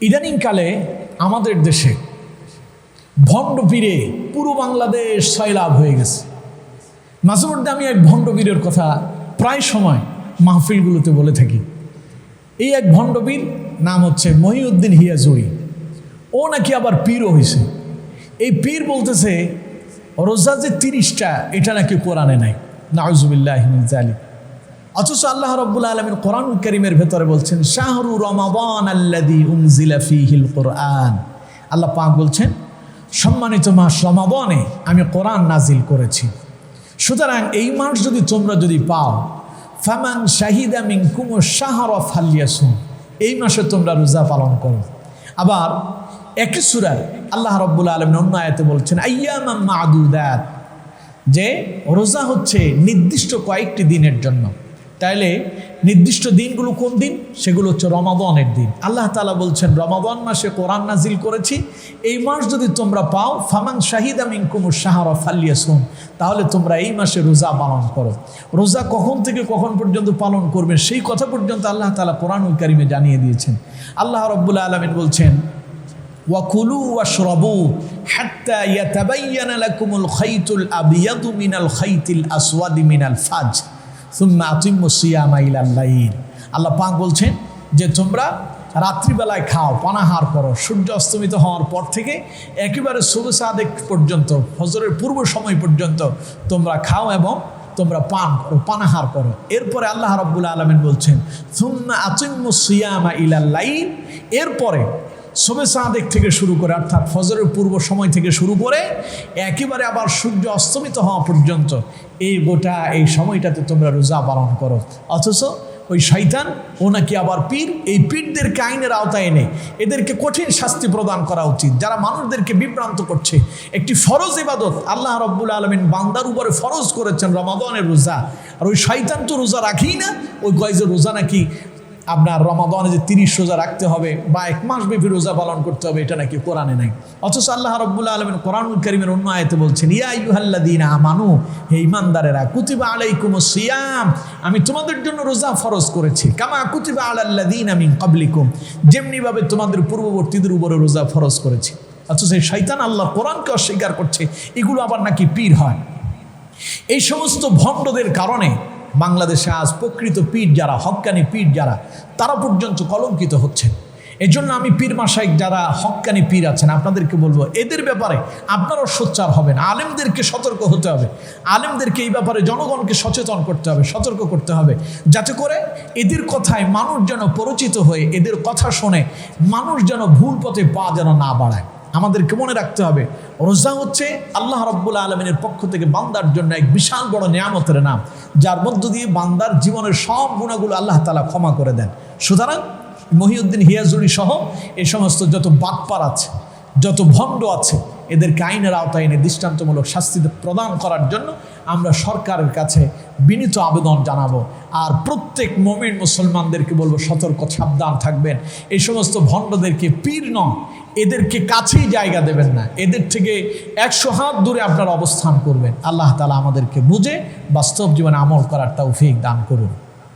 ইদানিংকালে আমাদের দেশে ভণ্ড পীরে পুরো বাংলাদেশ সয়লাভ হয়ে গেছে। মাঝে মধ্যে আমি এক ভণ্ড পীরের কথা প্রায় সময় মাহফিলগুলোতে বলে থাকি। এই এক ভণ্ডবীর নাম হচ্ছে মহিউদ্দিন হিয়াজুরি। ও নাকি আবার পীরও হয়েছে। এই পীর বলতেছে, রোজা যে তিরিশটা, এটা নাকি কোরআনে নাই। নাউজুবিল্লাহ জালি অথচ আল্লাহ রব্বুল আলমিন কোরআন করিমের ভেতরে বলছেন, শাহরু রমাবান কোরআন। আল্লাহ পাক বলছেন, সম্মানিত মাস রমাবনে আমি কোরআন নাজিল করেছি। সুতরাং এই মাস যদি তোমরা যদি পাও, ফামান শাহিদা মিং কুমো শাহর ফালিয়াসুন এই মাসে তোমরা রোজা পালন করো। আবার একই সুরার আল্লাহ রব্বুল আলম অন্য আয়াতে বলছেন আইয়ামা মাদুদাত, যে রোজা হচ্ছে নির্দিষ্ট কয়েকটি দিনের জন্য। তাইলে নির্দিষ্ট দিনগুলো কোন দিন? সেগুলো হচ্ছে রমাদনের দিন। আল্লাহ তালা বলছেন, রমাদন মাসে কোরআন নাজিল করেছি। এই মাস যদি তোমরা পাও, ফামান শাহিদা মিনকুমুর সাহারা ফাল্লিয়াসুন তাহলে তোমরা এই মাসে রোজা পালন করো। রোজা কখন থেকে কখন পর্যন্ত পালন করবে, সেই কথা পর্যন্ত আল্লাহ তালা কোরআনুল কারিমে জানিয়ে দিয়েছেন। আল্লাহ রব্বুল্লা আলমিন বলছেন, ওয়াকুলু ওয়াশরাবু হাত্তা ইয়াতাবায়্যানা লাকুমুল খাইতুল আবিয়াদু মিনাল খাইতিল আসওয়াদি মিনাল ফাজ। সুম্মা আল্লাহ পাক বলছেন যে তোমরা রাত্রিবেলায় খাও, পানাহার করো। সূর্য অস্তমিত হওয়ার পর থেকে একেবারে শুভ সাদেক পর্যন্ত ফজরের পূর্ব সময় পর্যন্ত তোমরা খাও এবং তোমরা পান করো, পানাহার করো। এরপরে আল্লাহ রব্বুল আলমিন বলছেন, সুম্মা আতিম্মু সিয়ামা ইলাল লাইল। এরপরে শোবে সাদেক থেকে শুরু করে, অর্থাৎ ফজরের পূর্ব সময় থেকে শুরু করে, একেবারে আবার সূর্য অস্তমিত হওয়া পর্যন্ত এই গোটা এই সময়টাতে তোমরা রোজা পালন করো। অথচ ওই শৈতান ও নাকি আবার পীর, এই পীরদেরকে আইনের আওতায় এনে এদেরকে কঠিন শাস্তি প্রদান করা উচিত। যারা মানুষদেরকে বিভ্রান্ত করছে, একটি ফরজ ইবাদত আল্লাহ রব্বুল আলমিন বান্দার উপরে ফরজ করেছেন রমাদনের রোজা। আর ওই শৈতান তো রোজা রাখেই না, ওই যে রোজা নাকি আপনার রমাদনে যে তিরিশ রোজা রাখতে হবে বা এক মাস ব্যাপী রোজা পালন করতে হবে, এটা নাকি কোরআনে নাই। অথচ আল্লাহ রব্বুল্লা আলমিন কোরআনুল করিমের অন্য আয়তে বলছেন, ইয়া ইউহাল্লাদিন আমানু, হে ইমানদারেরা কুতিবা আলাইকুম সিয়াম, আমি তোমাদের জন্য রোজা ফরজ করেছি। কামা কুতিবা আলাল্লাদিন আমি কাবলিকুম যেমনিভাবে তোমাদের পূর্ববর্তীদের উপরে রোজা ফরজ করেছি। অথচ এই শৈতান আল্লাহ কোরআনকে অস্বীকার করছে, এগুলো আবার নাকি পীর হয়? এই সমস্ত ভণ্ডদের কারণে বাংলাদেশে আজ প্রকৃত পীর যারা হক্কানি পীর যারা, তারা পর্যন্ত কলঙ্কিত হচ্ছেন। এই জন্য আমি পীর মাসাইক যারা হক্কানি পীর আছেন, আপনাদেরকে বলব, এদের ব্যাপারে আপনারাও সোচ্চার হবেন, আলেমদেরকে সতর্ক হতে হবে, আলেমদেরকে এই ব্যাপারে জনগণকে সচেতন করতে হবে, সতর্ক করতে হবে, যাতে করে এদের কথায় মানুষ যেন পরিচিত হয়ে, এদের কথা শুনে মানুষ যেন ভুল পথে পা যেন না বাড়ায়। আমাদেরকে মনে রাখতে হবে। রোজা হচ্ছে আল্লাহ রব্বুল আলমিনের পক্ষ থেকে বান্দার জন্য এক বিশাল বড় নিয়ামতের নাম, যার মধ্য দিয়ে বান্দার জীবনের সব গুণাগুলো আল্লাহ তালা ক্ষমা করে দেন। সুতরাং মহিউদ্দিন হিয়াজুরি সহ এই সমস্ত যত বাটপার আছে, যত ভণ্ড আছে এদেরকে আইনের আওতায় এনে দৃষ্টান্তমূলক শাস্তি প্রদান করার জন্য আমরা সরকারের কাছে বিনীত আবেদন জানাব। আর প্রত্যেক মমিন মুসলমানদেরকে বলব, সতর্ক, সাবধান থাকবেন। এই সমস্ত ভণ্ডদেরকে পীর নন, এদেরকে কাছেই জায়গা দেবেন না। এদের থেকে একশো হাত দূরে আপনারা অবস্থান করবেন। আল্লাহ তালা আমাদেরকে বুঝে বাস্তব জীবনে আমল করার তৌফিক দান করুন।